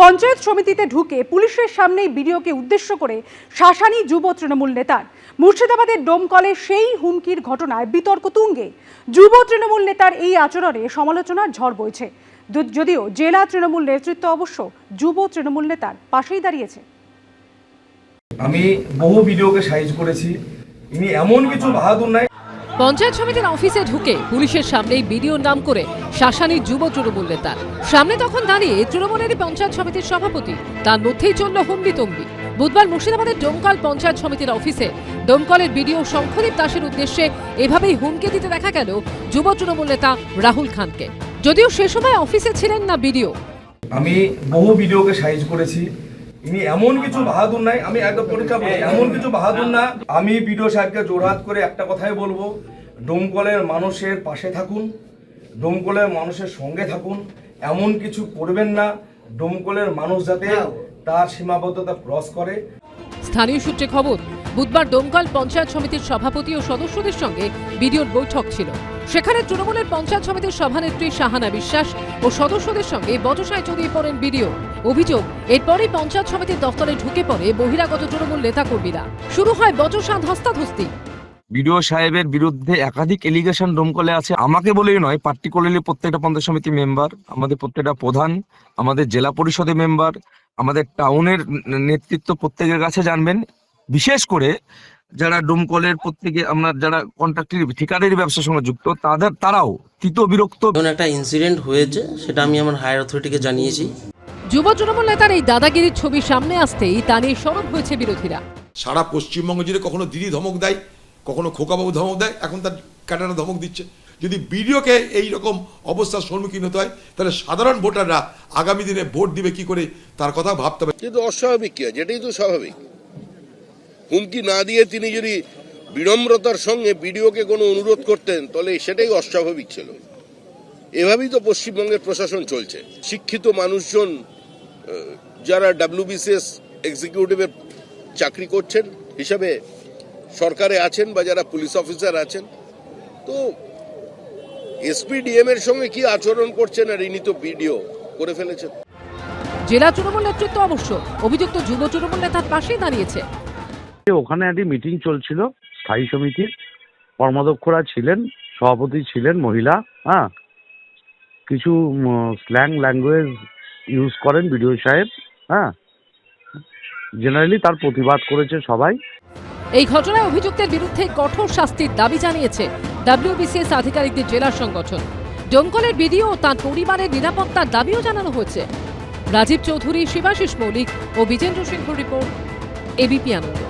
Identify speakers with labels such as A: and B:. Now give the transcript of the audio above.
A: পঞ্চায়েত সমিতিতে ঢুকে পুলিশের সামনেই বিডিওকে উদ্দেশ্য করে শাসানি যুব তৃণমূল নেতার মুর্শিদাবাদের ডোমকলে সেই হুমকির ঘটনায় বিতর্ক তুঙ্গে। যুব তৃণমূল নেতার এই আচরণে সমালোচনার ঝড় বইছে। যদিও জেলা তৃণমূল নেতৃত্ব অবশ্য যুব তৃণমূল নেতার পাশেই দাঁড়িয়েছে।
B: আমি বহু ভিডিওকে সাইজ করেছি। ইনি এমন কিছু বাহাদুর নাই
C: পঞ্চায়েত সমিতির অফিসে ঢুকে পুলিশের সামনেই বিডিওর নাম করে শাসানি যুব তৃণমূল নেতার সামনে তখন দাঁড়িয়ে তৃণমূলেরই পঞ্চায়েত সমিতির সভাপতি, তার মধ্যেই চলল হুম্বি তম্বি। বুধবার মুর্শিদাবাদের ডোমকল পঞ্চায়েত সমিতির অফিসে ডোমকলের বিডিও শঙ্খদীপ দাসের উদ্দেশ্যে এভাবেই হুমকি দিতে দেখা গেল যুব তৃণমূল নেতা রাহুল খানকে। যদিও সে সময় অফিসে ছিলেন না বিডিও।
B: আমি বহু ভিডিওকে সাইজ করেছি। ইনি এমন কিছু বাহাদুর নাই আমি একদম পরীক্ষা বলি এমন কিছু বাহাদুর না। আমি ভিডিও সাহেবকে জোরহাত করে একটা কথাই বলব ডোমকলের মানুষের পাশে থাকুন ডোমকলের মানুষের সঙ্গে থাকুন এমন কিছু করবেন না ডোমকলের মানুষ যাতে তার সীমাবদ্ধতা ক্রস করে।
C: স্থানীয় সূত্রে খবর বুধবার ডোমকল পঞ্চায়েত সমিতির সভাপতি ও সদস্যদের সঙ্গে বিডিওর বৈঠক ছিল। সেখানে তৃণমূলের পঞ্চায়েত সমিতির সভানেত্রী সাহানা বিশ্বাস ও সদস্যদের সঙ্গে বচসায় জড়িয়ে পড়েন বিডিও। অভিযোগ, এরপরই পঞ্চায়েত সমিতির দফতরে ঢুকে পড়ে বহিরাগত তৃণমূল নেতাকর্মীরা। শুরু হয় বচসা ধস্তাধস্তি।
D: বিডিও সাহেবের বিরুদ্ধে একাধিক এলিগেশন ডোমকলে আছে। আমাকে বলেই নয়, পার্টিকুলারলি প্রত্যেকটা পঞ্চায়েত সমিতি মেম্বার, আমাদের প্রত্যেকটা প্রধান, আমাদের জেলা পরিষদের মেম্বার, আমাদের টাউনের নেতৃত্ব প্রত্যেকের কাছে জানবেন। বিশেষ করে যারা ডোমকলের প্রত্যেকে আমরা যারা কন্ট্রাক্টের ঠিকাদারি ব্যবসার সঙ্গে যুক্ত তাদের তারাও তৃত বিরক্ত।
E: একটা ইনসিডেন্ট হয়েছে সেটা আমি আমার হায়ার অথরিটিকে জানিয়েছি।
C: যুব তৃণমূল নেতার এই দাদাগিরির ছবি সামনে আসতেই তা নিয়ে সরব হয়েছে বিরোধীরা।
F: সারা পশ্চিমবঙ্গ জুড়ে কখনো দিদি ধমক দেয় কখনো খোকাবাবু ধমক দেয় এখন তার ক্যাটারা ধমক দিচ্ছে। যদি বিডিওকে এই রকম অবস্থার সম্মুখীন হতে হয় তাহলে সাধারণ ভোটাররা আগামী দিনে ভোট দিবে কি করে তার কথা ভাবতে হবে।
G: কিন্তু অস্বাভাবিক কি হয়? যেটাই তো স্বাভাবিক। হুমকি না দিয়ে তিনি যদি বিনম্রতার সঙ্গে বিডিওকে কোনো অনুরোধ করতেন, তাহলে সেটাই অস্বাভাবিক ছিল। এভাবেই তো পশ্চিমবঙ্গের প্রশাসন চলছে। শিক্ষিত মানুষজন যারা ডাব্লিউবিসিএস এক্সিকিউটিভে চাকরি করছেন, হিসাবে সরকারে আছেন বা যারা পুলিশ অফিসার আছেন, তো এসপি ডিএম এর সঙ্গে কি আচরণ করছেন আর ইনি তো বিডিও করে ফেলেছেন।
C: জেলা তৃণমূল নেতৃত্ব অবশ্য, অভিযুক্ত যুব তৃণমূল নেতার পাশেই দাঁড়িয়েছে।
H: ওখানে একটি মিটিং চলছিল, স্থায়ী সমিতির। কর্মাধ্যক্ষরা ছিলেন, সভাপতি ছিলেন মহিলা হ্যাঁ। কিছু স্ল্যাং ল্যাঙ্গুয়েজ ইউজ করেন বিডিও সাহেব হ্যাঁ। জেনারেলি তার প্রতিবাদ করেছে সবাই।
C: এই ঘটনায় অভিযুক্তের বিরুদ্ধে কঠোর শাস্তির দাবি জানিয়েছে ডাব্লিউবিসিএস আধিকারিকদের জেলা সংগঠন। ডোমকলের বিডিও ও তাঁর পরিবারের নিরাপত্তার দাবিও জানানো হয়েছে। রাজীব চৌধুরী, শিবাশিস মৌলিক ও Bijendra Singha report ABP Ananda.